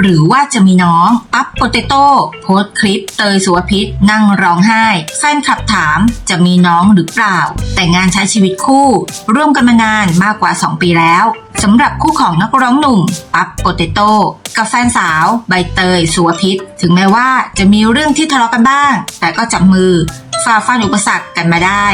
หรือว่าจะมีน้องปั๊บโปเตโต้โพสคลิปเตยสุวพิษนั่งร้องไห้ แฟนคลับถามจะมีน้องหรือเปล่า แต่งงานใช้ชีวิตคู่ ร่วมกันมานานมากกว่า 2 ปีแล้วสำหรับคู่ของนักร้องหนุ่มปั๊บโปเตโต้กับแฟนสาวใบเตยสุวพิษ ถึงแม้ว่าจะมีเรื่องที่ทะเลาะกันบ้าง แต่ก็จับมือฝ่าฟันอุปสรรคกันมาได้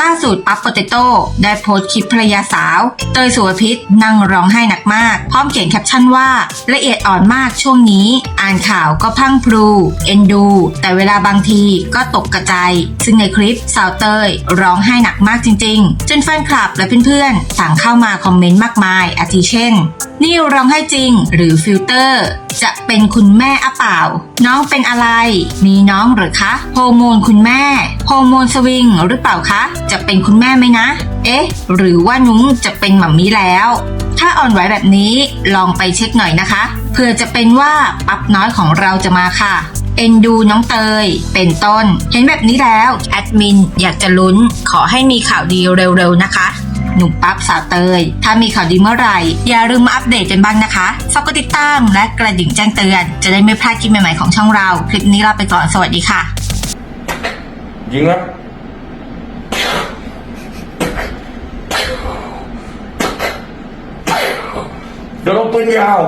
ล่าสุดปั๊บโปเตโต้ได้โพสต์คลิปภรรยาสาว เตยสุวพิษนั่งร้องไห้หนักมาก พร้อมเขียนแคปชั่นว่าละเอียดอ่อนมากช่วงนี้ อ่านข่าวก็พังพรูเอ็นดู แต่เวลาบางทีก็ตกกระจายซึ่งในคลิปสาวเตยร้องไห้หนักมากจริง ๆ จนแฟนคลับและเพื่อนๆต่างเข้ามาคอมเมนต์มากมายอาทิเช่น นี่ร้องไห้จริง หรือฟิลเตอร์ จะเป็นคุณแม่อะเปล่า น้องเป็นอะไร มีน้องหรือคะฮอร์โมนคุณแม่ฮอร์โมนสวิงหรือเปล่าคะ จะเป็นคุณแม่ไหมนะ เอ๊ะ หรือว่านุ้งจะเป็นหมัมมี่แล้ว ถ้าอ่อนไหวแบบนี้ลองไปเช็คหน่อยนะคะเผื่อจะเป็นว่าปั๊บน้อยของเราจะมาค่ะเอ็นดูน้องเตย เป็นต้น เห็นแบบนี้แล้ว แอดมินอยากจะลุ้น ขอให้มีข่าวดีเร็วๆนะคะ หนุ่มปั๊บสาวเตย ถ้ามีข่าวดีเมื่อไหร่ อย่าลืมมาอัปเดตกันบ้างนะคะ ฝากกดติดตามและกระดิ่งแจ้งเตือน จะได้ไม่พลาดคลิปใหม่ๆของช่องเรา คลิปนี้ลาไปก่อน สวัสดีค่ะ ยิงนะเดี๋ยวเราปืนยาว